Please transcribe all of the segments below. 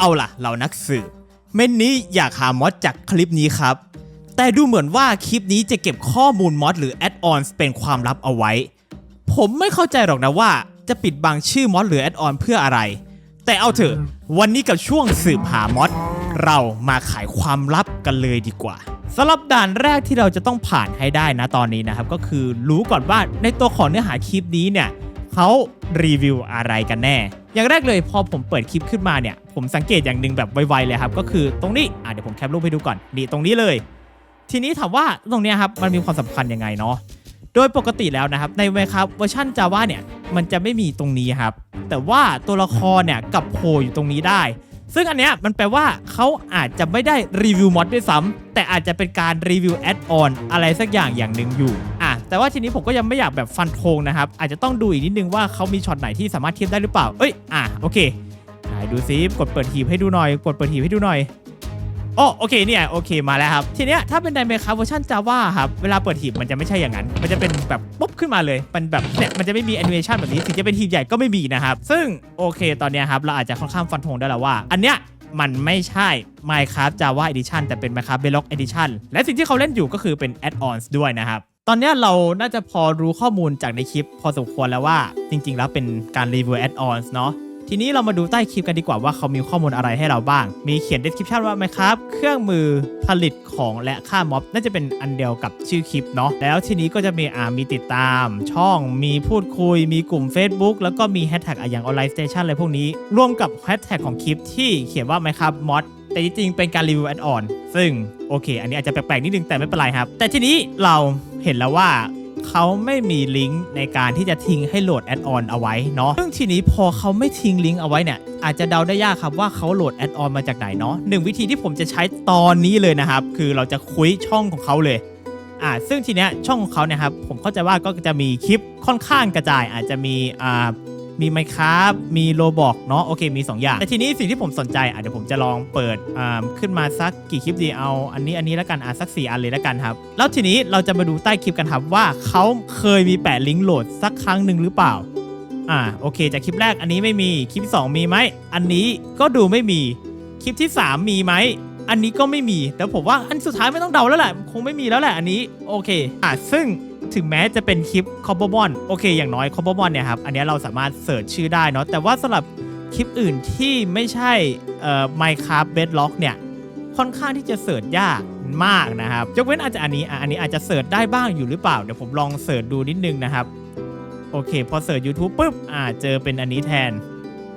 เอาล่ะเรานักสืบเม่นนี้อยากหามอดจากคลิปนี้ครับ แต่ดูเหมือนว่าคลิปนี้จะเก็บข้อมูลมอดหรือแอดออนเป็นความลับเอาไว้ ผมไม่เข้าใจหรอกนะว่าจะปิดบังชื่อมอดหรือแอดออนเพื่ออะไร แต่เอาเถอะวันนี้กับช่วงสืบหามอดเรามาขายความลับกันเลยดีกว่าสำหรับด่านแรกที่เราจะต้องผ่านให้ได้นะตอนนี้นะครับ ก็คือรู้ก่อนว่าในตัวของเนื้อหาคลิปนี้เนี่ย เขารีวิวอะไรกันแน่ อย่างแรกเลยพอผมเปิดคลิปขึ้นมาเนี่ย ผมสังเกตอย่างหนึ่งแบบไวๆเลยครับ ก็คือตรงนี้อะเดี๋ยวผมแคปรูปให้ดูก่อนนี่ตรงนี้เลย ทีนี้ถามว่าตรงนี้ครับมันมีความสำคัญยังไงเนาะโดยปกติแล้วนะครับใน Minecraft เวอร์ชัน Java เนี่ยมันจะไม่มีตรงนี้ครับ แต่ว่าตัวละครเนี่ยกับโผล่อยู่ตรงนี้ได้ ซึ่งอันเนี้ยมันแปลว่าเขาอาจจะไม่ได้รีวิวมอดด้วยซ้ำแต่อาจจะเป็นการรีวิวแอดออนอะไรสักอย่างอย่างหนึ่งอยู่ แต่ว่าทีนี้ผมก็ยังไม่อยากแบบฟันธงนะครับ อาจจะต้องดูอีกนิดนึงว่าเขามีช็อตไหนที่สามารถเทียบได้หรือเปล่า เอ้ย อะ โอเคไหนดูซิ กดเปิดหีบให้ดูหน่อย กดเปิดหีบให้ดูหน่อยโอ้โอเคเนี่ยโอเคมาแล้วครับ ทีเนี้ยถ้าเป็นไดเมคับเวอร์ชัน Java ครับ เวลาเปิดหีบมันจะไม่ใช่อย่างนั้น มันจะเป็นแบบปุ๊บขึ้นมาเลย มันแบบเนี่ยมันจะไม่มีแอนิเมชันแบบนี้ถึงจะเป็นหีบใหญ่ก็ไม่มีนะครับ ซึ่งโอเคตอนเนี้ยครับ เราอาจจะค่อนข้างฟันธงได้แล้วว่า อันเนี้ยมันไม่ใช่ Minecraft Java Edition แต่เป็น Minecraft Bedrock Edition และสิ่งที่เขาเล่นอยู่ก็คือเป็น Add-ons ด้วยนะครับ อนนี้เราน่าจะพอรู้ข้อมูลจากในคลิป พอสมควรแล้วว่าจริง ๆ แล้วเป็นการรีวิว Add-ons เนาะทีนี้เรามาดูใต้คลิปกันดีกว่าว่าเขามีข้อมูลอะไรให้เราบ้าง มีเขียน description ว่าไหมครับ เครื่องมือผลิตของและค่าม็อบ น่าจะเป็นอันเดียวกับชื่อคลิปเนาะ แล้วทีนี้ก็จะมีอ่ามีติดตาม ช่อง มีพูดคุย มีกลุ่ม Facebook แล้วก็มีแฮชแท็กอย่าง online station อะไรพวกนี้ ร่วมกับแฮชแท็กของคลิปที่เขียนว่าไหมครับม็อดแต่จริงๆเป็นการรีวิวแอดออนซึ่งโอเค อันนี้อาจจะแปลกๆนิดนึงแต่ไม่เป็นไรครับ แต่ทีนี้เรา เห็นแล้วว่าเขาไม่มีลิงก์ในการที่จะทิ้งให้โหลดแอดออนเอาไว้เนาะซึ่งทีนี้พอเขาไม่ทิ้งลิงก์เอาไว้เนี่ยอาจจะเดาได้ยากครับว่าเขาโหลดแอดออนมาจากไหนเนาะหนึ่งวิธีที่ผมจะใช้ตอนนี้เลยนะครับ คือเราจะคุยช่องของเขาเลยอ่าซึ่งทีเนี้ยช่องของเขาเนี่ยครับผมเข้าใจว่าก็จะมีคลิปค่อนข้างกระจายอาจจะมีอ่า มีไมครับมีโลบอกเนาะโอเคมี 2 อย่าง แต่ทีนี้สิ่งที่ผมสนใจอะเดี๋ยวผมจะลองเปิดอ่าขึ้นมาสักกี่คลิปดีเอาอันนี้อันนี้แล้วกันอะสัก 4 อันเลยแล้วกันครับ แล้วทีนี้เราจะมาดูใต้คลิปกันครับว่าเขาเคยมีแปะลิงก์โหลดสักครั้งหนึ่งหรือเปล่าอ่าโอเค จากคลิปแรกอันนี้ไม่มีคลิปที่สองมีไหมอันนี้ก็ดูไม่มีคลิปที่ 3 มีไหมอันนี้ก็ไม่มีแต่ผมว่าอันสุดท้ายไม่ต้องเดาแล้วแหละคงไม่มีแล้วแหละอันนี้โอเคอะซึ่ง ถึงแม้จะเป็นคลิปคอ b บอนโอเค อย่างน้อยคอ b บอนเนี่ยครับ อันนี้เราสามารถเสิร์ชชื่อได้เนาะแต่ว่าสำหรับคลิปอื่นที่ไม่ใช่เอ่อ Minecraft Bedrock เนี่ยค่อนข้างที่จะเสิร์ชยากมากนะครับยกเว้นอาจจะอันนี้อะอันนี้อาจจะเสิร์ชได้บ้างอยู่หรือเปล่า เดี๋ยวผมลองเสิร์ชดูนิดนึงนะครับ โอเค พอเสิร์ช YouTube ปุ๊บอ่าเจอเป็นอันนี้แทน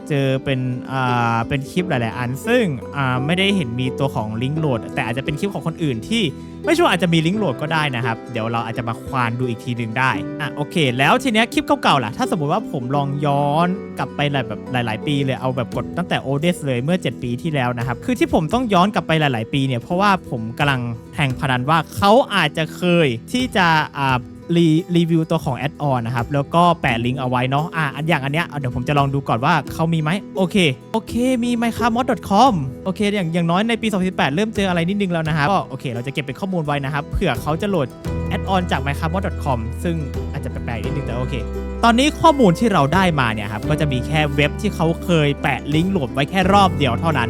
เจอเป็นอ่าเป็นคลิปหลาย ๆ อัน ซึ่งอ่าไม่ได้เห็นมีตัวของลิงก์โหลด แต่อาจจะเป็นคลิปของคนอื่นที่ไม่ชัวร์อาจจะมีลิงก์โหลดก็ได้นะครับ เดี๋ยวเราอาจจะมาควานดูอีกทีหนึ่งได้อะโอเค แล้วทีเนี้ยคลิปเก่าๆล่ะ ถ้าสมมติว่าผมลองย้อนกลับไปหลายแบบหลาย ๆ ปีเลยเอาแบบกดตั้งแต่โอเดสเลยเมื่อ 7 ปีที่แล้วนะครับ คือที่ผมต้องย้อนกลับไปหลาย ๆ ปีเนี่ยเพราะว่าผมกำลังแทงพนันว่าเขาอาจจะเคยที่จะอ่า รีรีวิวตัวของแอดออนนะครับ แล้วก็แปะลิงก์เอาไว้เนาะอะอันอย่างอันเนี้ยเดี๋ยวผมจะลองดูก่อนว่าเขามีไหมโอเค โอเคมี minecraftmod.com โอเค อย่างอย่างน้อยในปี 2018 เริ่มเจออะไรนิดนึงแล้วนะครับก็โอเค เราจะเก็บเป็นข้อมูลไว้นะครับเผื่อเขาจะโหลดแอดออนจาก minecraftmod.com ซึ่งอาจจะแปลกๆนิดนึงแต่โอเค ตอนนี้ข้อมูลที่เราได้มาเนี่ยครับก็จะมีแค่เว็บที่เขาเคยแปะลิงก์โหลดไว้แค่รอบเดียวเท่านั้น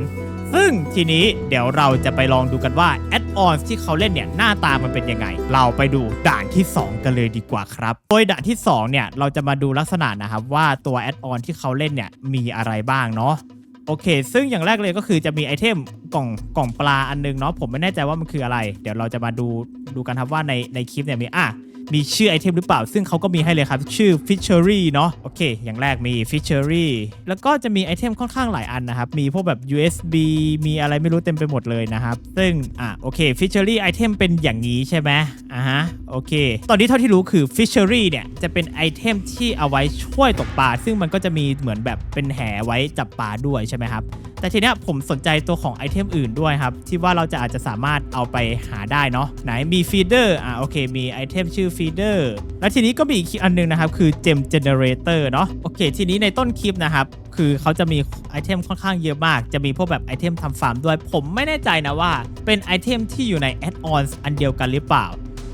ซึ่งทีนี้เดี๋ยวเราจะไปลองดูกันว่าแอดออนที่เขาเล่นเนี่ยหน้าตามันเป็นยังไง เราไปดูด่านที่ 2 กันเลยดีกว่าครับ โดยด่านที่ 2 เนี่ยเราจะมาดูลักษณะนะครับว่าตัวแอดออนที่เขาเล่นเนี่ยมีอะไรบ้างเนาะโอเค ซึ่งอย่างแรกเลยก็คือจะมีไอเทมกล่องกล่องปลาอันนึงเนาะผมไม่แน่ใจว่ามันคืออะไร เดี๋ยวเราจะมาดูดูกันครับว่าในในคลิปเนี่ยมีอะ มีชื่อไอเทมหรือเปล่า ซึ่งเขาก็มีให้เลยครับ ชื่อ Fishery เนาะโอเค อย่างแรกมี Fishery แล้วก็จะมีไอเทมค่อนข้างหลายอันนะครับ มีพวกแบบ USB มีอะไรไม่รู้เต็มไปหมดเลยนะครับ ซึ่ง อะ โอเค Fishery ไอเทมเป็นอย่างนี้ใช่ไหมอะฮะ โอเค ตอนนี้เท่าที่รู้คือ Fishery เนี่ย จะเป็นไอเทมที่เอาไว้ช่วยตกปลาซึ่งมันก็จะมีเหมือนแบบเป็นแหไว้จับปลาด้วยใช่ไหมครับ แต่ทีเนี้ยผมสนใจตัวของไอเทมอื่นด้วยครับ ที่ว่าเราจะอาจจะสามารถเอาไปหาได้เนาะไหนมีฟีเดอร์อะโอเค มีไอเทมชื่อฟีเดอร์แล้วทีนี้ก็มีอีกอันหนึงนะครับ คือเจมเจเนเรเตอร์เนาะโอเค ทีนี้ในต้นคลิปนะครับ คือเขาจะมีไอเทมค่อนข้างเยอะมาก จะมีพวกแบบไอเทมทำฟาร์มด้วย ผมไม่แน่ใจนะว่า เป็นไอเทมที่อยู่ในแอดออนอันเดียวกันหรือเปล่า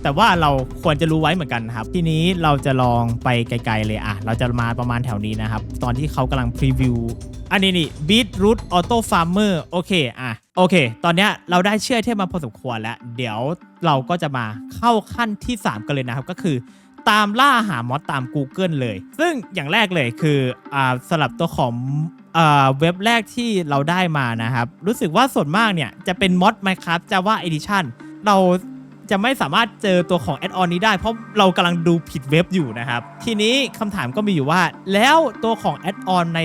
แต่ว่าเราควรจะรู้ไว้เหมือนกันนะครับ ทีนี้เราจะลองไปไกลๆเลยอะ เราจะมาประมาณแถวนี้นะครับ ตอนที่เขากำลังพรีวิว อันนี้นี่ Beetroot Auto Farmer โอเค อะ โอเค ตอนนี้เราได้เชื่อเทพมาพอสมควรแล้ว เดี๋ยวเราก็จะมาเข้าขั้นที่ 3 กันเลยนะครับ ก็คือตามล่าหามอดตาม Google เลย ซึ่งอย่างแรกเลยคืออ่าสลับตัวของเว็บแรกที่เราได้มานะครับ รู้สึกว่าส่วนมากเนี่ย จะเป็นมอด Minecraft Java Edition เรา จะไม่สามารถเจอตัวของแอดออนนี้ได้เพราะเรากำลังดูผิดเว็บอยู่นะครับ ทีนี้คำถามก็มีอยู่ว่า แล้วตัวของแอดออนใน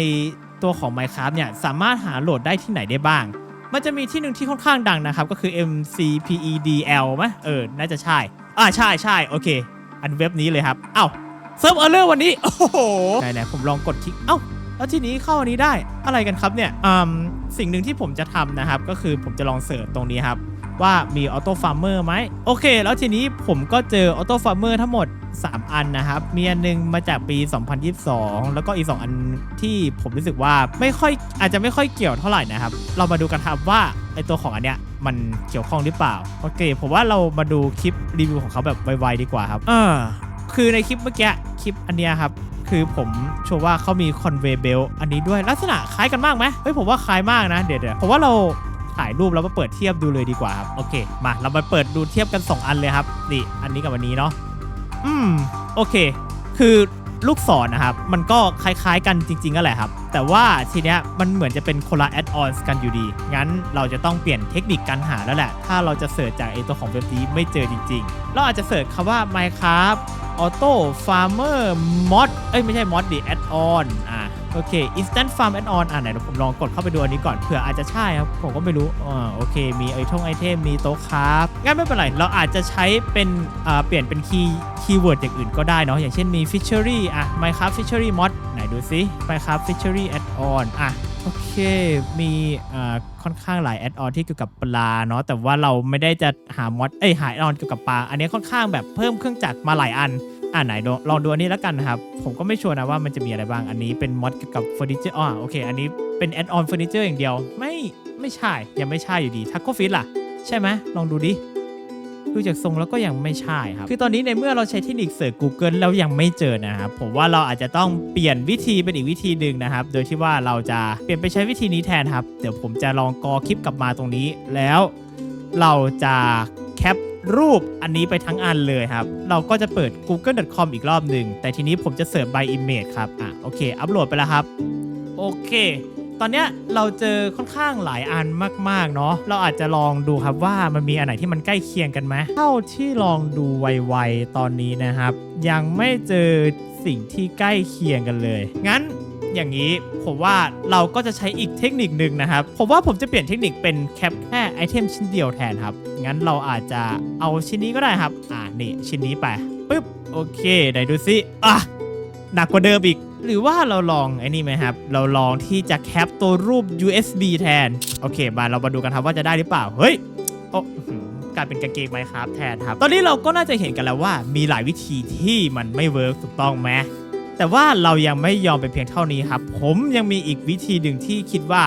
ตัวของ Minecraft เนี่ยสามารถหาโหลดได้ที่ไหนได้บ้าง มันจะมีที่หนึ่งที่ค่อนข้างดังนะครับ ก็คือ MCPEDL ไหมเออ น่าจะใช่ อ่าใช่ใช่โอเค อันเว็บนี้เลยครับ เอ้าเซิร์ฟเออร์เลอร์วันนี้ โอ้โหไหนๆผมลองกดคลิก เอ้าแล้วทีนี้เข้าอันนี้ได้อะไรกันครับเนี่ยอืมสิ่งหนึ่งที่ผมจะทำนะครับ ก็คือผมจะลองเสิร์ชตรงนี้ครับ ว่ามีออโต้ฟาร์มเมอร์ไหมโอเค แล้วทีนี้ผมก็เจอออโต้ฟาร์มเมอร์ทั้งหมด 3 อันนะครับ มีอันหนึงมาจากปี 2022 แล้วก็อีก 2 อันที่ผมรู้สึกว่าไม่ค่อยอาจจะไม่ค่อยเกี่ยวเท่าไหร่นะครับ เรามาดูกันครับว่าไอตัวของอันเนี้ยมันเกี่ยวข้องหรือเปล่า โอเค ผมว่าเรามาดูคลิปรีวิวของเขาแบบไวๆดีกว่าครับเออคือในคลิปเมื่อกี้คลิปอันเนี้ยครับคือผมโชว์ว่าเขามีคอนเวย์เบลอันนี้ด้วยลักษณะคล้ายกันมากไหมเฮ้ยผมว่าคล้ายมากนะเดี๋ยวเดี๋ยวผมว่าเรา ถ่ายรูปแล้วมาเปิดเทียบดูเลยดีกว่าครับโอเคมาเรามาเปิดดูเทียบกัน 2 อันเลยครับนี่อันนี้กับอันนี้เนาะอืมโอเค คือลูกศรนะครับมันก็คล้ายๆกันจริงๆก็แหละครับ แต่ว่าทีเนี้ยมันเหมือนจะเป็นคนละแอดออนกันอยู่ดี งั้นเราจะต้องเปลี่ยนเทคนิคการหาแล้วแหละ ถ้าเราจะเสิร์ชจากไอตัวของเว็บนี้ไม่เจอจริงๆ เราอาจจะเสิร์ชคำว่า Minecraft Auto Farmer Mod เอ้ยไม่ใช่ Mod ดิ Add on อะ โอเค Instant Farm Add on อะไหนเดี๋ยวผมลองกดเข้าไปดูอันนี้ก่อนเผื่ออาจจะใช่ครับ ผมก็ไม่รู้อ่าโอเค มีไอทงไอเทมมีโต๊ะครับงั้นไม่เป็นไร เราอาจจะใช้เป็นอ่าเปลี่ยนเป็นคีย์คีย์เวิร์ดอย่างอื่นก็ได้เนาะอย่างเช่นมี Fishery อะ Minecraft Fishery Mod ไหนดูซิ Minecraft Fishery Add on อะโอเค มีอ่าค่อนข้างหลายแอดออนที่เกี่ยวกับปลาเนาะ แต่ว่าเราไม่ได้จะหามอด เอ้ย หาแอดออนเกี่ยวกับปลา อันนี้ค่อนข้างแบบเพิ่มเครื่องจักรมาหลายอัน อ่าไหนลองดูอันนี้แล้วกันนะครับ ผมก็ไม่ชัวร์นะว่ามันจะมีอะไรบ้างอันนี้เป็นมอดกับเฟอร์นิเจอร์อ๋อโอเค อันนี้เป็นแอดออนเฟอร์นิเจอร์อย่างเดียว ไม่ไม่ใช่ยังไม่ใช่อยู่ดีทักโกฟิตล่ะ ใช่ไหมลองดูดิดูจากทรงแล้วก็ยังไม่ใช่ครับ คือตอนนี้ในเมื่อเราใช้เทคนิคเสิร์ช Google แล้วยังไม่เจอนะครับ ผมว่าเราอาจจะต้องเปลี่ยนวิธีเป็นอีกวิธีหนึ่งนะครับ โดยที่ว่าเราจะเปลี่ยนไปใช้วิธีนี้แทนครับ เดี๋ยวผมจะลองกอคลิปกลับมาตรงนี้ แล้วเราจะแคป รูปอันนี้ไปทั้งอันเลยครับ เราก็จะเปิด google.com อีกรอบหนึ่ง แต่ทีนี้ผมจะเสิร์ช by image ครับ อะ โอเค อัปโหลดไปแล้วครับ โอเค ตอนนี้เราเจอค่อนข้างหลายอันมาก ๆ เนาะ เราอาจจะลองดูครับว่ามันมีอันไหนที่มันใกล้เคียงกันไหม เท่าที่ลองดูไวๆตอนนี้นะครับ ยังไม่เจอสิ่งที่ใกล้เคียงกันเลย งั้น อย่างนี้ ผมว่าเราก็จะใช้อีกเทคนิคหนึ่งนะครับ ผมว่าผมจะเปลี่ยนเทคนิคเป็นแคปแค่ไอเทมชิ้นเดียวแทนครับ งั้นเราอาจจะเอาชิ้นนี้ก็ได้ครับ อ่านี่ชิ้นนี้ไปปึ๊บโอเคไหนดูซิอะหนักกว่าเดิมอีก หรือว่าเราลองไอ้นี่ไหมครับ เราลองที่จะแคปตัวรูป USB แทน โอเค มาเรามาดูกันครับว่าจะได้หรือเปล่า เฮ้ยโอ้กลายเป็นกางเกงไหมครับแทนครับ ตอนนี้เราก็น่าจะเห็นกันแล้วว่ามีหลายวิธีที่มันไม่เวิร์กถูกต้องไหม แต่ว่าเรายังไม่ยอมเป็นเพียงเท่านี้ครับ ผมยังมีอีกวิธีหนึ่งที่คิดว่า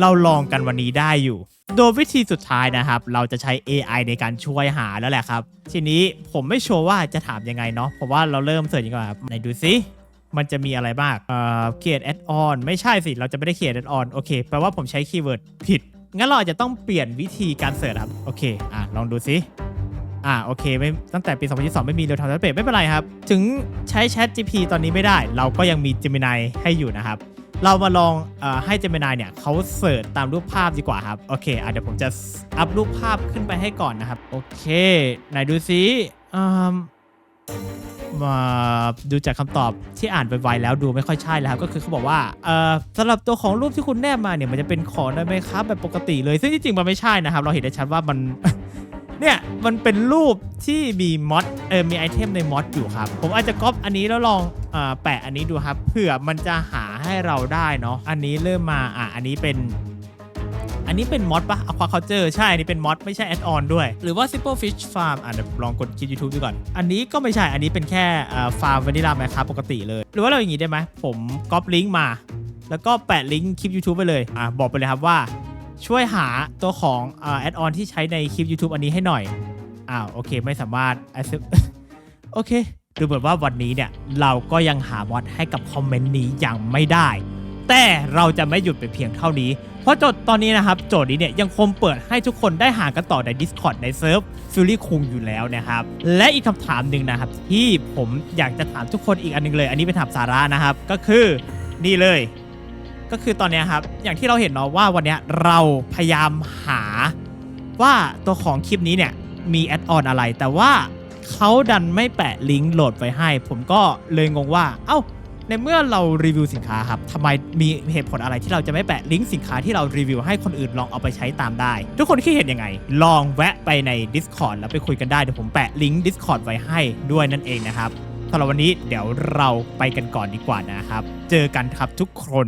เราลองกันวันนี้ได้อยู่ โดยวิธีสุดท้ายนะครับ เราจะใช้ AI ในการช่วยหาแล้วแหละครับ ทีนี้ผมไม่ชัวร์ว่าจะถามยังไงเนาะเพราะว่าเราเริ่มเสิร์ชกว่าครับไหนดูซิมันจะมีอะไรบ้างเอ่อ create add on ไม่ใช่สิ เราจะไม่ได้ create add on โอเคแปลว่าผมใช้คีย์เวิร์ดผิด งั้นเราอาจจะต้องเปลี่ยนวิธีการเสิร์ชครับ โอเค อะ ลองดูซิ อ่าโอเคไม่ตั้งแต่ปี 2022 ไม่มีเรียลไทม์เปไม่เป็นไรครับ ถึงใช้ Chat GP ตอนนี้ไม่ได้ เราก็ยังมี Gemini ให้อยู่นะครับ เรามาลองอให้ Gemini เนี่ยเขาเสิร์ชตามรูปภาพดีกว่าครับ โอเคอะเดี๋ยวผมจะอัพรูปภาพขึ้นไปให้ก่อนนะครับ โอเค ไหนดูซิอืมมาดูจากคำตอบที่อ่านไปไวๆแล้วดูไม่ค่อยใช่แล้วครับก็คือเขาบอกว่าเอ่อสำหรับตัวของรูปที่คุณแนบมาเนี่ยมันจะเป็นของได้ไหมครับแบบปกติเลยซึ่งที่จริงมันไม่ใช่นะครับ เราเห็นได้ชัดว่ามัน เนี่ยมันเป็นรูปที่มีมอดเออมีไอเทมในมอดอยู่ครับ ผมอาจจะก๊อปอันนี้แล้วลองอแปะอันนี้ดูครับเผื่อมันจะหาให้เราได้เนาะอันนี้เริ่มมาอะอันนี้เป็นอันนี้เป็นมอดปะ Aquaculture ใช่ อันนี้เป็นมอดไม่ใช่แอดออนด้วย หรือว่า Simple Fish Farm อะเดี๋ยวลองกดคลิป YouTube ดูก่อน อันนี้ก็ไม่ใช่ อันนี้เป็นแค่ฟาร์มวานิลาไหมครับปกติเลย หรือว่าเราอย่างนี้ได้ไหม ผมก๊อปลิงก์มา แล้วก็แปะลิงก์คลิป YouTube ไปเลย อะบอกไปเลยครับว่า ช่วยหาตัวของแอดออนที่ใช้ในคลิป YouTube อันนี้ให้หน่อย อ้าว โอเค ไม่สามารถ โอเค ดูเหมือนว่าวันนี้เนี่ย เราก็ยังหามอดให้กับคอมเมนต์นี้ยังไม่ได้ แต่เราจะไม่หยุดไปเพียงเท่านี้ เพราะโจทย์ตอนนี้นะครับ โจทย์นี้เนี่ยยังคงเปิดให้ทุกคนได้หากันต่อใน Discord ในเซิร์ฟฟิลลี่คุงอยู่แล้วนะครับ และอีกคำถามหนึ่งนะครับ ที่ผมอยากจะถามทุกคนอีกอันหนึงเลย อันนี้เป็นถามสาระนะครับ ก็คือนี่เลย ก็คือตอนนี้ครับ อย่างที่เราเห็นเนาะว่าวันนี้เราพยายามหาว่าตัวของคลิปนี้เนี่ยมีแอดออนอะไร แต่ว่าเขาดันไม่แปะลิงก์โหลดไว้ให้ ผมก็เลยงงว่า เอ้า ในเมื่อเรารีวิวสินค้าครับทำไมมีเหตุผลอะไรที่เราจะไม่แปะลิงก์สินค้าที่เรารีวิวให้คนอื่นลองเอาไปใช้ตามได้ ทุกคนคิดเห็นยังไง ลองแวะไปใน Discord แล้วไปคุยกันได้เดี๋ยวผมแปะลิงก์ Discord ไว้ให้ด้วยนั่นเองนะครับสำหรับวันนี้เดี๋ยวเราไปกันก่อนดีกว่านะครับ เจอกันครับทุกคน